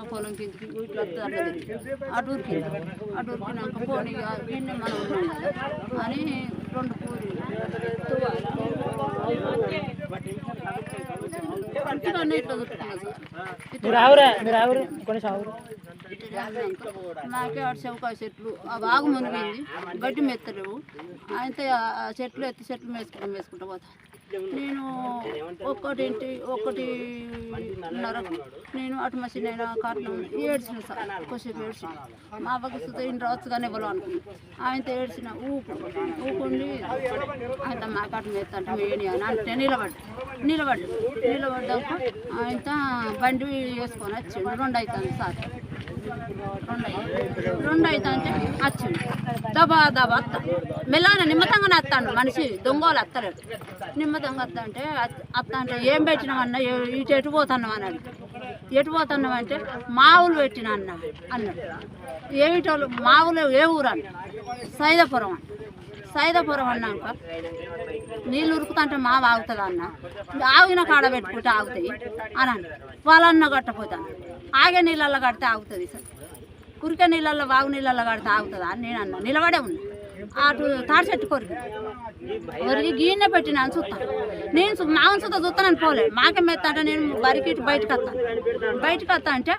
మా పొలం కిందకి ఇట్లా వస్తే అటు ఉరికింది అటు ఉరికినాక పోనీ నిన్న మనం ఉన్నాం అని రెండు పూరి మీరు ఆవురా మీరు ఆవురు కొన్ని ఆవురు. నాకే ఆడు చెవకాయ చెట్లు ఆ బాగు మునిగింది గడ్డి మెత్తలేవు. అయితే ఆ చెట్లు ఎత్తి చెట్లు మేసుకుంటా మేసుకుంటా పోతా. నేను ఒక్కటింటి ఒకటిన్నర నేను అటు మసి నేను కారణం ఏడ్చిన సార్ కొద్దిసేపు ఏడ్చిన. మా అవ్వకి సుత ఇంటి రావచ్చు ఇవ్వలో అనుకున్నాను ఆయనతో ఏడ్చిన ఊపు ఊకుండి ఆయన మా కాటం మెత్త అంటే మేని అని అంటే నిలబడ్డు. నిలబడ్డు. నిలబడ్డాక ఆయన బండి వేసుకొని వచ్చిండు. రెండు అవుతుంది సార్. రెండు అయి- అయితే అంటే వచ్చింది. దబా దబా అత్త. మెల్లగానే నిమ్మతంగానే వస్తాడు మనిషి దొంగలు అత్తలేడు. నిమ్మతంగా వస్తా అంటే అత్త- అంటే ఏం పెట్టినామన్నా ఇటు ఎటు పోతున్నాం అన్నాడు. ఎటు పోతున్నాం అంటే పెట్టిన అన్న అన్నాడు. ఏమిటోళ్ళు? మావులు ఏ ఊరు అన్న? సైదాపురం అన్న. సైదాపురం అన్నాక నీళ్ళు ఉరుకుతుంటే మా ఆగుతుంది అన్న ఆగిన కాడ పెట్టుకుంటే ఆగుతాయి అని అన్న వాళ్ళన్న కట్టపోతాను ఆగే నీళ్ళల్లో కడితే ఆగుతుంది సార్. కురికే నీళ్ళల్లో వాగు నీళ్ళల్లో కడితే ఆగుతుందా అని నేను అన్నా. నిలబడే ఉన్నా. అటు తాడి చెట్టు కొరికి కొరికి గీనే పెట్టినా అని చూస్తాను నేను చూ- మామూలు చూస్తా చూస్తానని పోలే. మాకే మెత్త అంటే నేను బరికి బయటకు వస్తాను బయటకు వస్తా అంటే